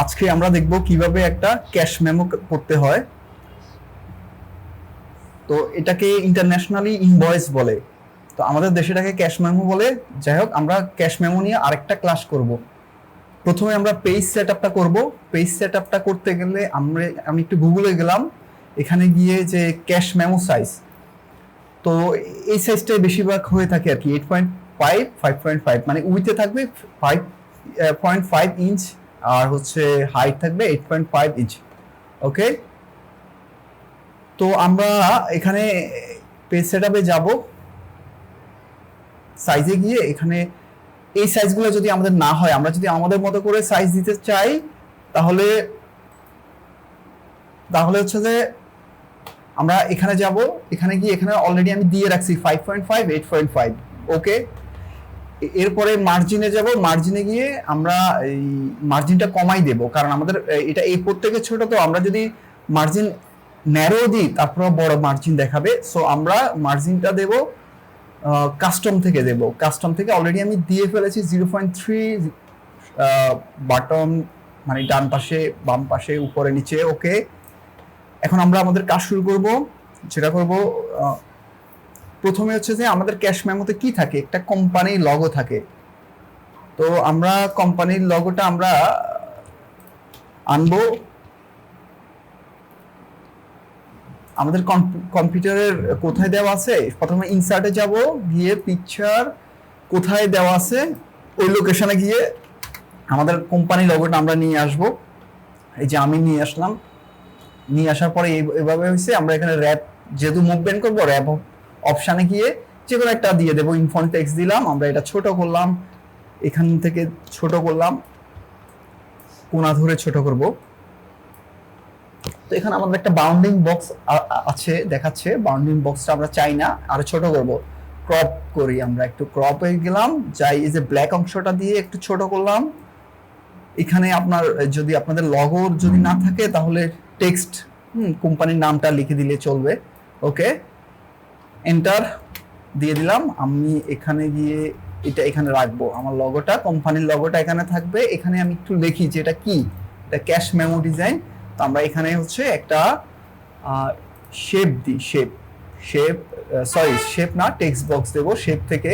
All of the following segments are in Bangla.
আজকে আমরা দেখব কীভাবে একটা ক্যাশ মেমো করতে হয়। তো এটাকে ইন্টারন্যাশনালি ইনভয়েস বলে। তো আমাদের দেশে এটাকে ক্যাশ মেমো বলে। যাই হোক, আমরা ক্যাশ মেমো নিয়ে আরেকটা ক্লাস করব। প্রথমে আমরা পেজ সেট আপটা করব। পেজ সেট আপটা করতে গেলে আমরা, আমি একটু গুগলে গেলাম। এখানে গিয়ে যে ক্যাশ মেমো সাইজ তো এই সাইজটাই বেশিরভাগ হয়ে থাকে আর কি। Eight point five five point five মানে উইথে থাকবে ফাইভ পয়েন্ট ফাইভ ইঞ্চ আর হচ্ছে হাইট থাকবে eight point five inch okay তো আমরা এখানে পেজ সেট আপে যাব। সাইজে গিয়ে এখানে এই সাইজগুলো যদি আমাদের না হয়, আমরা যদি আমাদের মতো করে সাইজ দিতে চাই, তাহলে তাহলে হচ্ছে যে আমরা এখানে যাব, এখানে গিয়ে এখানে অলরেডি আমি দিয়ে রাখছি five point five eight point five okay এরপরে মার্জিনে যাব মার্জিনে গিয়ে আমরা এই মার্জিনটা কমাই দেব। কারণ আমাদের এটা এই প্রত্যেকের ছোট তো আমরা যদি মার্জিন ন্যারো দিই তারপর বড় মার্জিন দেখাবে। সো আমরা মার্জিনটা দেব কাস্টম থেকে দেব। কাস্টম থেকে অলরেডি আমি দিয়ে ফেলেছি জিরো পয়েন্ট থ্রি বাটন মানে ডান পাশে, বাম পাশে, উপরে, নিচে ওকে এখন আমরা আমাদের কাজ শুরু করব। যেটা করব প্রথমে হচ্ছে যে আমাদের ক্যাশ মেমোতে কি থাকে? একটা কোম্পানির লগো থাকে। তো আমরা কোম্পানির লগোটা আমরা আনব। আমাদের কম্পিউটারের কোথায় দেওয়া আছে? প্রথমে ইনসার্টে যাব, গিয়ে পিকচার কোথায় দেওয়া আছে? ওই লোকেশনে গিয়ে আমাদের কোম্পানি লগোটা আমরা নিয়ে আসব। এই যে আমি নিয়ে আসলাম। নিয়ে আসার পরে এভাবে হয়েছে আমরা এখানে র্যাপ যেহেতু মুভমেন্ট করব র্যাপ অপশানে গিয়ে যে কোনো একটা দিয়ে দেবো। ইনফোন টেক্স দিলাম, আমরা এটা ছোট করলাম। এখান থেকে ছোট করলাম। কোনা ধরে ছোট করব। তো এখানে আমাদের একটা বাউন্ডিং বক্স আছে, দেখাচ্ছে। বাউন্ডিং বক্সটা আমরা চাই না, আরও ছোট করব। ক্রপ করি আমরা, একটু ক্রপ হয়ে গেলাম। যাই, এই যে ব্ল্যাক অংশটা দিয়ে একটু ছোট করলাম। এখানে আপনার, যদি আপনাদের লগোর যদি না থাকে, তাহলে টেক্সট কোম্পানির নামটা লিখে দিলে চলবে। ওকে এন্টার দিয়ে দিলাম। আমি এখানে গিয়ে এটা এখানে রাখব। আমার লগোটা কোম্পানির লগোটা এখানে থাকবে। এখানে আমি একটু লিখি যে এটা কি? এটা ক্যাশ মেমো ডিজাইন তো আমরা এখানে হচ্ছে একটা শেপ দিই শেপ শেপ সরি শেপ না টেক্সট বক্স দেবো। শেপ থেকে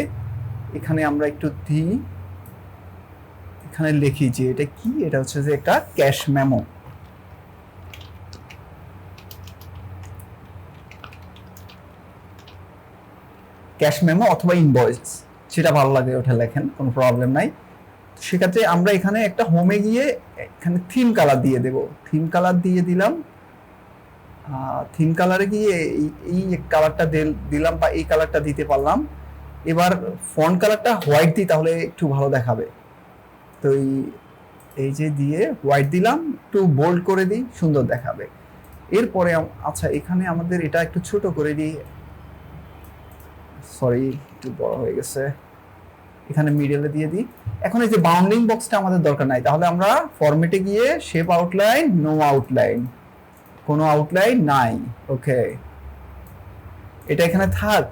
এখানে আমরা একটু দিই এখানে লিখি যে এটা কি? এটা হচ্ছে যে একটা ক্যাশ মেমো ক্যাশ মেমো অথবা ইনভয়েস, সেটা ভালো লাগে ওটা লেখেন, কোনো প্রবলেম নাই। সেক্ষেত্রে আমরা এখানে একটা হোমে গিয়ে এখানে থিম কালার দিয়ে দেব। থিম কালার দিয়ে দিলাম। থিম কালারে গিয়ে এই- কালারটা দিলাম বা এই কালারটা দিতে পারলাম। এবার ফন্ট কালারটা হোয়াইট দিই তাহলে একটু ভালো দেখাবে। তো এই এই যে দিয়ে হোয়াইট দিলাম, একটু বোল্ড করে দিই, সুন্দর দেখাবে। এরপরে আচ্ছা এখানে আমাদের এটা একটু ছোট করে দিই। সরি একটু বড় হয়ে গেছে। এখানে মিডলে দিয়ে দিই। এখন এই যে বাউন্ডিং বক্সটা আমাদের দরকার নাই, তাহলে আমরা ফরম্যাটে গিয়ে শেপ আউটলাইন নো আউটলাইন কোনো আউটলাইন নাই। ওকে এটা এখানে থাক।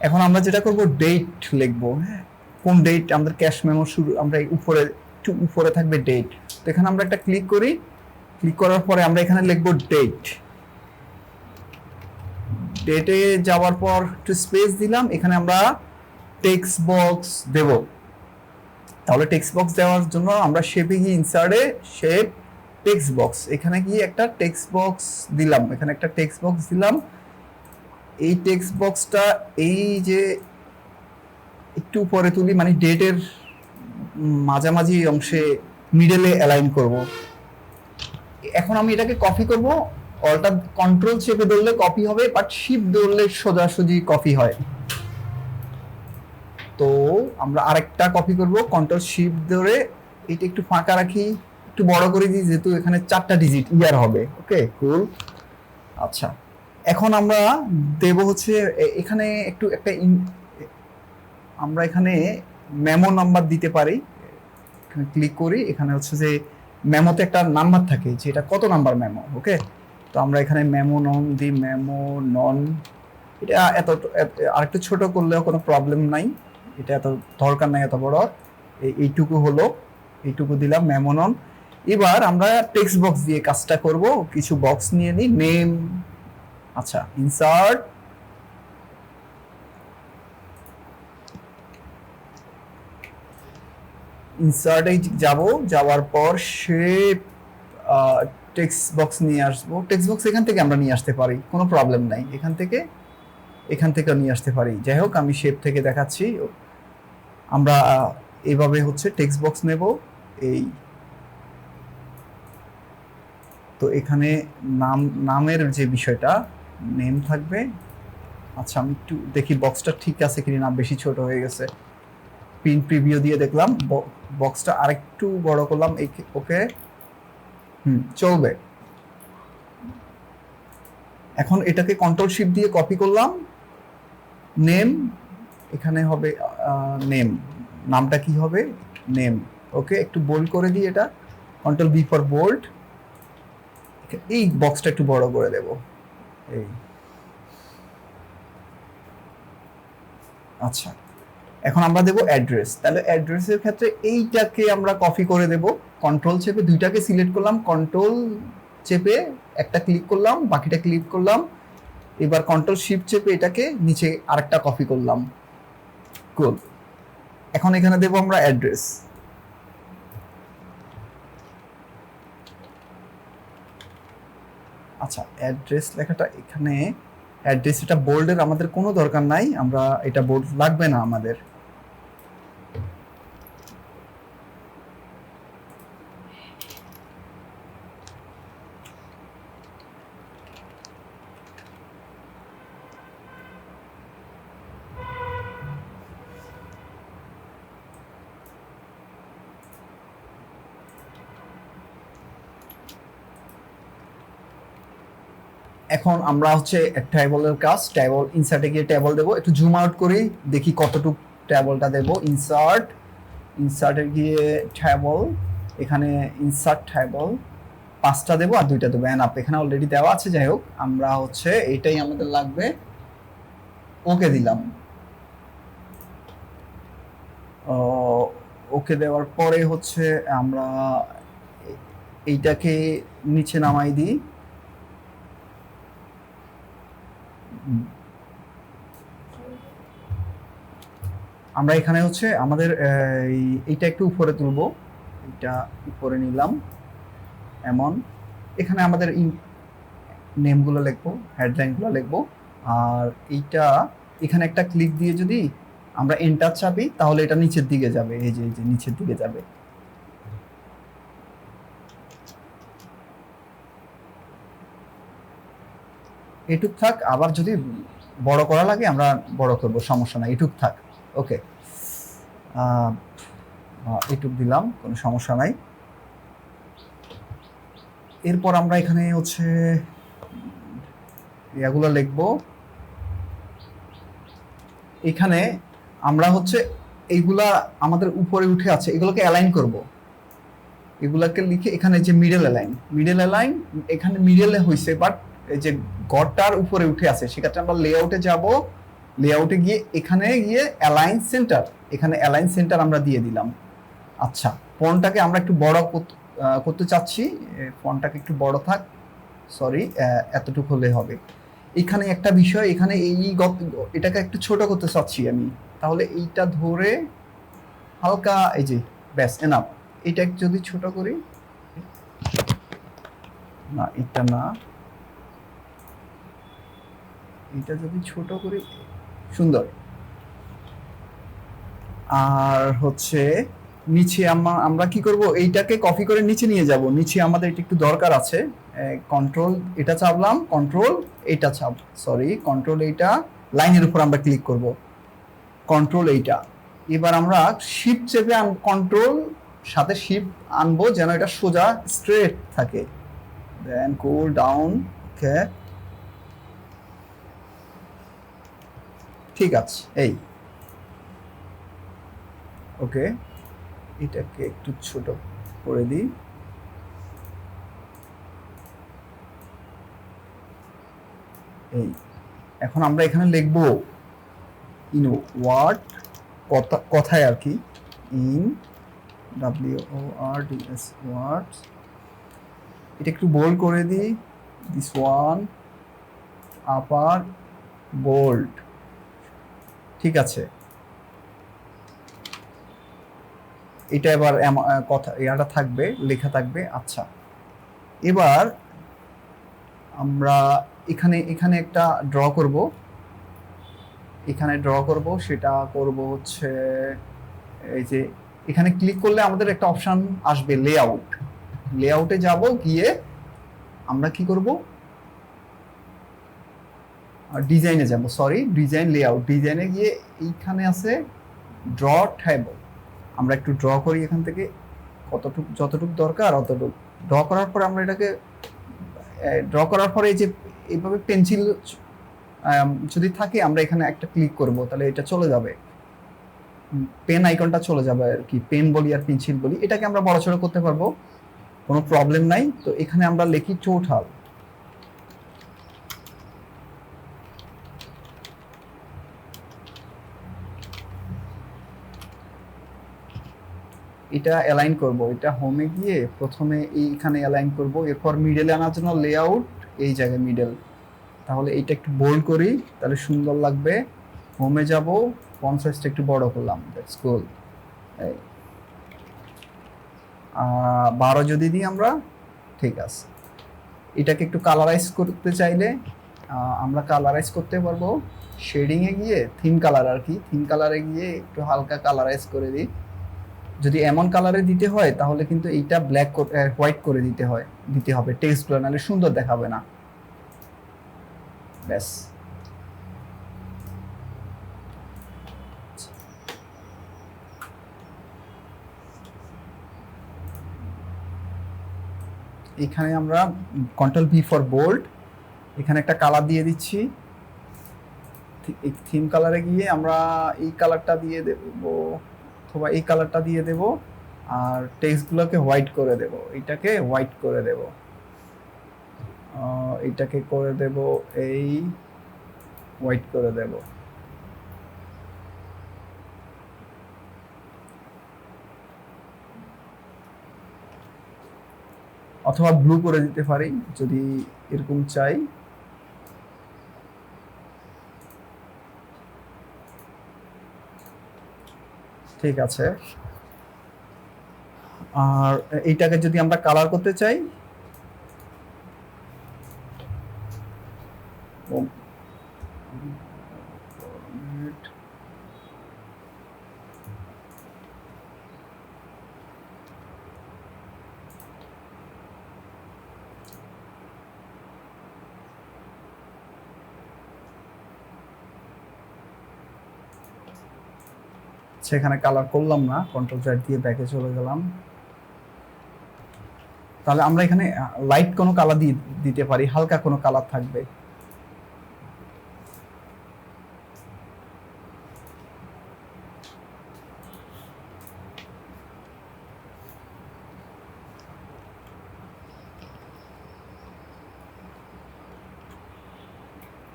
এখন আমরা যেটা করব ডেট লিখব হ্যাঁ? কোন ডেট আমাদের ক্যাশ মেমো শুরু, আমরা উপরে, একটু উপরে থাকবে ডেট তো এখানে আমরা একটা ক্লিক করি। ক্লিক করার পরে আমরা এখানে লিখব ডেট ডেটে যাওয়ার পর একটু স্পেস দিলাম, এখানে আমরা টেক্সট বক্স দেব। তাহলে টেক্সট বক্স দেওয়ার জন্য আমরা শেপে গিয়ে ইনসার্টে শেপ টেক্সট বক্স এখানে গিয়ে একটা টেক্সট বক্স দিলাম, এখানে একটা টেক্সট বক্স দিলাম। এই টেক্সট বক্সটা এই যে একটু উপরে তুলি মানে ডেটের মাঝামাঝি অংশে মিডলে অ্যালাইন করব। এখন আমি এটাকে কপি করব অলটা কন্ট্রোল চেপে ধরলে কপি হবে বাট শিপ ধরলে সোজাসুজি কপি হয়। তো আমরা আরেকটা কপি করব কন্ট্রোল শিপ ধরে এটা একটু ফাঁকা রাখি, একটু বড় করে দিই, যেহেতু এখানে চারটা ডিজিট ইয়ার হবে ওকে কুল আচ্ছা এখন আমরা দেব হচ্ছে এখানে একটু একটা আমরা এখানে মেমো নাম্বার দিতে পারি, এখানে ক্লিক করি, এখানে হচ্ছে যে মেমোতে একটা নাম্বার থাকে যে এটা কত নাম্বার মেমো ওকে তো আমরা এখানে মেমো নন দিই মেমো নন এটা এত- আরেকটু ছোট করলেও কোনো প্রবলেম নাই। এটা এত দরকার নাই, এত বড়। এইটুকু হলো, এইটুকু দিলাম মেমো নন এবার আমরা টেক্সট বক্স দিয়ে কাজটা করব, কিছু বক্স নিয়ে নিই। নেম আচ্ছা ইনসার্ট ইনসার্টে যাব, যাওয়ার পর শেপ টেক্সট বক্স নিয়ে আসব। টেক্সট বক্স এখান থেকে আমরা নিয়ে আসতে পারি, কোনো প্রবলেম নাই। এখান থেকে এখান থেকে নিয়ে আসতে পারি। যাই হোক, আমি শেপ থেকে দেখাচ্ছি। আমরা এভাবে হচ্ছে টেক্সট বক্স নেব। এই, তো এখানে নাম, নামের যে বিষয়টা নেম থাকবে। আচ্ছা আমি একটু দেখি বক্সটা ঠিক আছে কিনা না বেশি ছোট হয়ে গেছে। পিন প্রিভিউ দিয়ে দেখলাম। বক্সটা আরেকটু বড় করলাম। ওকে। হুম। চলবে। এখন এটাকে কন্ট্রোল শিপ দিয়ে কপি করলাম। নেম এখানে হবে নেম নামটা কি হবে? নেম ওকে একটু বোল্ড করে দিই এটা। কন্ট্রোল বি ফর বোল্ড এই বক্সটা একটু বড় করে দেব। এই। আচ্ছা। এখন আমরা দেব অ্যাড্রেস তাহলে অ্যাড্রেসের ক্ষেত্রে এইটাকে আমরা কপি করে দেব। কন্ট্রোল চেপে দুইটাকে সিলেক্ট করলাম কন্ট্রোল চেপে একটা ক্লিক করলাম, বাকিটা ক্লিক করলাম, এবার কন্ট্রোল শিফট চেপে এটাকে নিচে আরেকটা কপি করলাম। গুড এখন এখানে দেব আমরা অ্যাড্রেস আচ্ছা অ্যাড্রেস লেখাটা এখানে অ্যাড্রেস এটা বোল্ডের আমাদের কোনো দরকার নাই, আমরা এটা বোল্ড লাগবে না আমাদের। এখন আমরা হচ্ছে ট্যাবলের কাজ ট্যাবল ইনসার্টে গিয়ে ট্যাবল দেবো। একটু জুম আউট করি, দেখি কতটুকু ট্যাবলটা দেবো। ইনসার্ট ইনসার্টে গিয়ে ট্যাবল এখানে ইনসার্ট ট্যাবল পাঁচটা দেবো আর দুইটা দেবো। অ্যান্ড আপ এখানে অলরেডি দেওয়া আছে, যাই হোক, আমরা হচ্ছে এটাই আমাদের লাগবে। ওকে দিলাম। ওকে দেওয়ার পরে হচ্ছে আমরা এইটাকে নিচে নামাই দিই। আমরা এখানে হচ্ছে আমাদের এই- এইটা একটু উপরে তুলবো। এটা উপরে নিলাম। এমন। এখানে আমাদের নেমগুলো লিখব, হেডলাইনগুলো লিখব। আর এইটা, এখানে একটা ক্লিক দিয়ে যদি আমরা এন্টার চাপি, তাহলে এটা নিচের দিকে যাবে। এই যে এই যে, নিচের দিকে যাবে। এটুক থাক, আবার যদি বড় করা লাগে আমরা বড় করব, সমস্যা নাই, এটুক থাক ওকে এটুক দিলাম, কোনো সমস্যা নাই। এরপর আমরা এখানে হচ্ছে এগুলো লিখব। এখানে আমরা হচ্ছে এইগুলা আমাদের উপরে উঠে আছে, এগুলোকে অ্যালাইন করব। এগুলাকে লিখে এখানে যে মিডল অ্যালাইন মিডল অ্যালাইন এখানে মিডলে হয়েছে বাট এই যে গড়টার উপরে উঠে আছে, সেক্ষেত্রে আমরা লেআউটে যাব। লেআউটে গিয়ে এখানে গিয়ে অ্যালাইন সেন্টার এখানে অ্যালাইন সেন্টার আমরা দিয়ে দিলাম। আচ্ছা ফোনটাকে আমরা একটু বড় কর- করতে চাচ্ছি ফোনটাকে একটু বড় থাক সরি এতটুকু হলে হবে। এখানে একটা বিষয়, এখানে এই এটাকে একটু ছোট করতে চাচ্ছি আমি। তাহলে এইটা ধরে হালকা, এই যে, ব্যাস এনাফ এটা যদি ছোট করি, না, এটা না। এটা যদি ছোট করি, সুন্দর। আর হচ্ছে, নিচে আমা- আমরা কি করব? এইটাকে কপি করে নিচে নিয়ে যাব। নিচে আমাদের এটা একটু দরকার আছে। কন্ট্রোল এটা চাপলাম কন্ট্রোল এইটা চাপ সরি কন্ট্রোল এইটা, লাইনের উপর আমরা ক্লিক করব। কন্ট্রোল এইটা। এবার আমরা শিফট চেপে কন্ট্রোল সাথে শিফট আনব যেন এটা সোজা স্ট্রেট থাকে। দেন কুল ডাউন ওকে ঠিক আছে, এই। ওকে, এটাকে একটু ছোট করে দিই। এই, এখন আমরা এখানে লিখব ইন ওয়ার্ড কথা, কথায় আর কি in W O R D S words এটা একটু বোল্ড করে দিই দিস ওয়ান আপার বোল্ড ঠিক আছে। এটা এবার কথা, ইয়াটা থাকবে, লেখা থাকবে আচ্ছা। এবার আমরা এখানে এখানে একটা ড্র করব। এখানে ড্র করব, সেটা করব হচ্ছে, এই যে, এখানে ক্লিক করলে আমাদের একটা অপশন আসবে লেআউট লেআউটে যাব, গিয়ে আমরা কি করব? ডিজাইনে যাব সরি ডিজাইন লেআউট ডিজাইনে গিয়ে এইখানে আছে ড্র ট্যাবল আমরা একটু ড্র করি এখান থেকে, কতটুক, যতটুক দরকার অতটুক। ড্র করার পরে আমরা এটাকে ড্র করার পরে এই যে, এইভাবে পেন্সিল যদি থাকে আমরা এখানে একটা ক্লিক করব, তাহলে এটা চলে যাবে। পেন আইকনটা চলে যাবে আর কি পেন বলি আর পেন্সিল বলি, এটাকে আমরা বড়সড় করতে পারব, কোনো প্রবলেম নাই। তো এখানে আমরা লিখি টোটাল এটা অ্যালাইন করব, এটা হোমে গিয়ে প্রথমে এইখানে অ্যালাইন করব, এরপর মিডলে আনার জন্য লেআউট এই জায়গায় মিডল তাহলে এটা একটু বোল্ড করি, তাহলে সুন্দর লাগবে। হোমে যাব সাইজটা একটু বড় করলাম দ্যাটস কুল বারো যদি দিই আমরা, ঠিক আছে। এটাকে একটু কালারাইজ করতে চাইলে আমরা কালারাইজ করতে পারব। শেডিংয়ে গিয়ে থিম কালার আর কি থিম কালারে গিয়ে একটু হালকা কালারাইজ করে দিই। যদি এমন কালারে দিতে হয়, তাহলে কিন্তু এইটা ব্ল্যাক হোয়াইট করে দিতে হয়, দিতে হবে। টেক্সটগুলো নাহলে সুন্দর দেখাবে না। ব্যাস। এখানে আমরা কন্ট্রোল বি ফর বোল্ড এখানে একটা কালার দিয়ে দিচ্ছি। থিম কালারে গিয়ে আমরা এই কালারটা দিয়ে দেবো। অথবা এই কালারটা দিয়ে দেব আর টেক্সটগুলোকে হোয়াইট করে দেব। এটাকে হোয়াইট করে দেব। এটাকে করে দেব, এই হোয়াইট করে দেব। অথবা ব্লু করে দিতে পারি, যদি এরকম চাই। ঠিক আছে। আর এইটাকে যদি আমরা কালার করতে চাই ও, সেখানে কালার করলাম না কন্ট্রোল চ্যাট দিয়ে ব্যাকে চলে গেলাম। তাহলে আমরা এখানে লাইট কোনো কালার দিয়ে দিতে পারি, হালকা কোনো কালার থাকবে।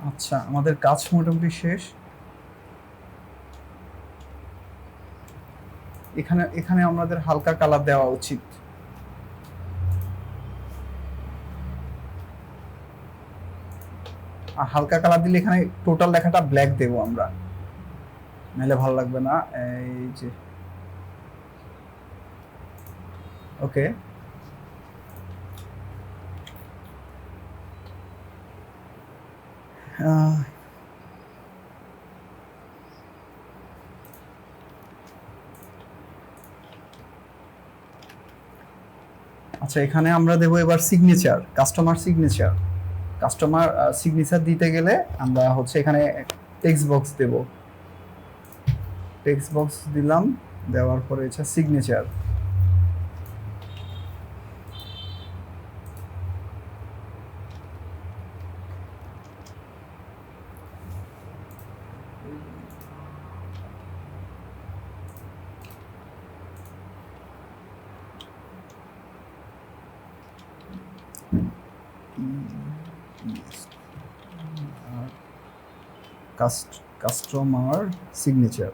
আচ্ছা আমাদের কাজ মোটামুটি শেষ। এখানে এখানে আমাদের হালকা কালার দেওয়া উচিত। আর হালকা কালার দিলে এখানে টোটাল লেখাটা ব্ল্যাক দেবো আমরা। নাহলে ভালো লাগবে না। এই যে। ওকে আচ্ছা এখানে আমরা দেবো এবার signature customer signature customer signature দিতে গেলে আমরা হচ্ছে এখানে টেক্সট বক্স দেব। টেক্সট বক্স দিলাম, দেওয়ার পরে হচ্ছে সিগনেচার কাস্ট কাস্টমার সিগনেচার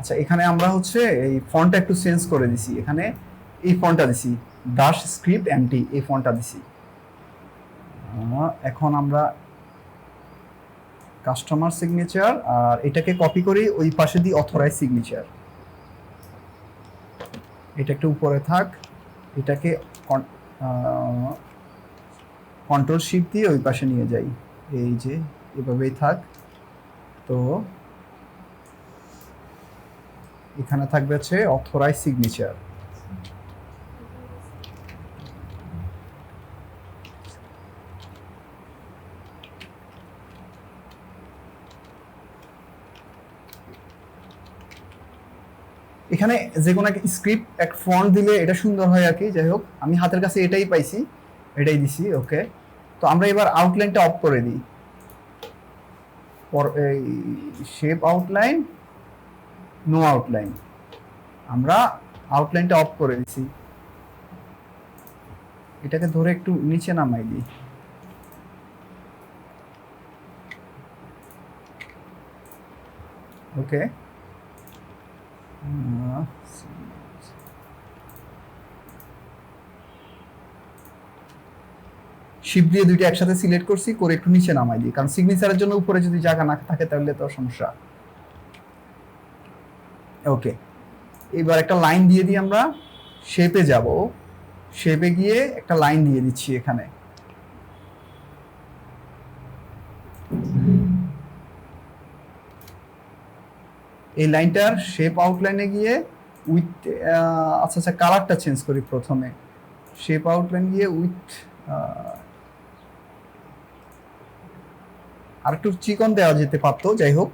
আচ্ছা এখানে আমরা হচ্ছে এই ফন্টটা একটু চেঞ্জ করে দিছি। এখানে এই ফন্টটা দিছি দাস স্ক্রিপ্ট এমটি এই ফন্টটা দিছি। এখন আমরা কাস্টমার সিগনেচার আর এটাকে কপি করি ওই পাশে দিই অথরাইজ সিগনেচার এটা একটু উপরে থাক। এটাকে কন্ট্রোল শিফট দিয়ে ওই পাশে নিয়ে যাই। এই যে, এভাবেই থাক। তো এখানে থাকবে হচ্ছে অথরাইজ সিগনেচার এখানে যে কোনো একটা স্ক্রিপ্ট এক ফন্ট দিলে এটা সুন্দর হয় আর কি, যাই হোক, আমি হাতের কাছে এটাই পাইছি, এটাই দিছি ওকে তো আমরা এবার আউটলাইনটা অফ করে দিই। এই শেপ আউটলাইন নো আউটলাইন আমরা আউটলাইনটা অফ করে দিছি। এটাকে ধরে একটু নিচে নামাই দিই। ওকে শিপ দিয়ে দুইটা একসাথে সিলেক্ট করছি, করে একটু নিচে নামাই দিই। কারণ সিগনেচারের জন্য উপরে যদি জায়গা না থাকে তাহলে তো সমস্যা। ওকে এবার একটা লাইন দিয়ে দিই আমরা শেপে যাব। শেপে গিয়ে একটা লাইন দিয়ে দিচ্ছি এখানে। এই লাইনটার শেপ আউটলাইনে গিয়ে উইথ আচ্ছা আচ্ছা কালারটা চেঞ্জ করি প্রথমে। শেপ আউটলাইন গিয়ে উইথ আর একটু চিকন দেওয়া যেতে পারতো, যাই হোক।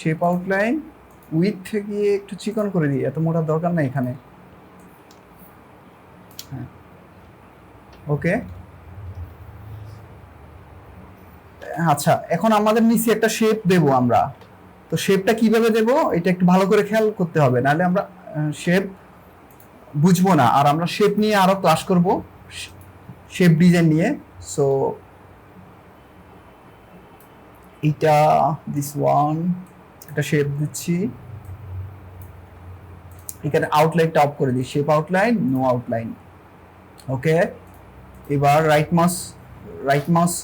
শেপ আউটলাইন উইথ গিয়ে একটু চিকন করে দিই, এত মোটা দরকার নাই এখানে। হ্যাঁ। ওকে আচ্ছা এখন আমাদের নিচে একটা শেপ দেব আমরা। তো শেপটা কীভাবে দেব, এটা একটু ভালো করে খেয়াল করতে হবে। নাহলে আমরা শেপ বুঝব না। আর আমরা শেপ নিয়ে আরও ক্লাস করব শেপ ডিজাইন নিয়ে। সো এটা দিস ওয়ান একটা শেপ দিচ্ছি। এখানে আউটলাইনটা অফ করে দিই। Shape outline no outline okay এবার right mouse right mouse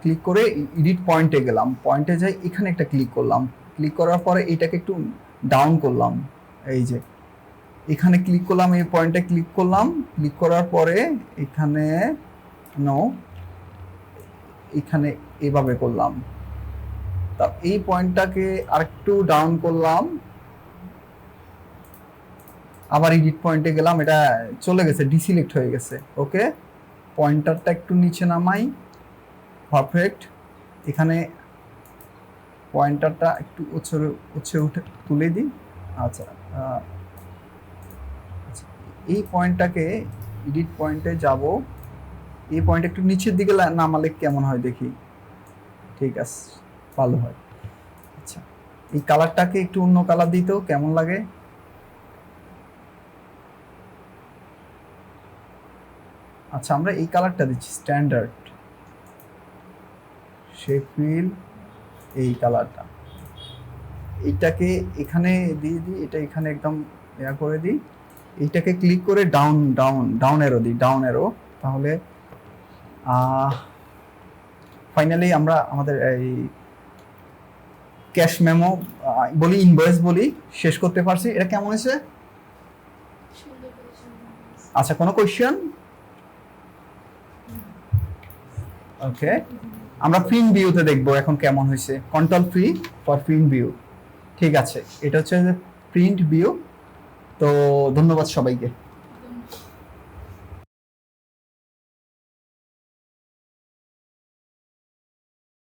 click করে এডিট পয়েন্টে গেলাম। পয়েন্টে যাই, এখানে একটা ক্লিক করলাম। ক্লিক করার পরে এটাকে একটু ডাউন করলাম। এই যে, এখানে ক্লিক করলাম, এই পয়েন্টে ক্লিক করলাম। ক্লিক করার পরে এখানে নো এখানে এভাবে করলাম। তা এই পয়েন্টটাকে আরেকটু ডাউন করলাম। আবার এডিট পয়েন্টে গেলাম, এটা চলে গেছে ডিসিলেক্ট হয়ে গেছে। ওকে পয়েন্টারটা একটু নিচে নামাই। পারফেক্ট এখানে পয়েন্টারটা একটু উচ্ছে উচ্ছে উঠে তুলে দিই। আচ্ছা এই পয়েন্টটাকে এডিট পয়েন্টে যাব। এই পয়েন্ট একটু নিচের দিকে নামালে কেমন হয় দেখি? ঠিক আছে ভালো হয়। আচ্ছা এই কালারটাকে একটু অন্য কালার দিত কেমন লাগে? আচ্ছা আমরা এই কালারটা দিচ্ছি, স্ট্যান্ডার্ড। শেফিল এই কালারটা। এইটাকে এখানে দিয়ে দিই, এটা এখানে একদম ইয়া করে দিই। এইটাকে ক্লিক করে ডাউন ডাউন ডাউন এরো দিই ডাউন এরো তাহলে ফাইনালি আমরা আমাদের এই ক্যাশ মেমো বলি ইনভয়েস বলি, শেষ করতে পারছি। এটা কেমন হয়েছে? আচ্ছা কোনো কোয়েশ্চেন ওকে আমরা প্রিন্ট ভিউতে দেখব এখন কেমন হয়েছে। Control free for print view ঠিক আছে, এটা হচ্ছে প্রিন্ট ভিউ তো ধন্যবাদ সবাইকে।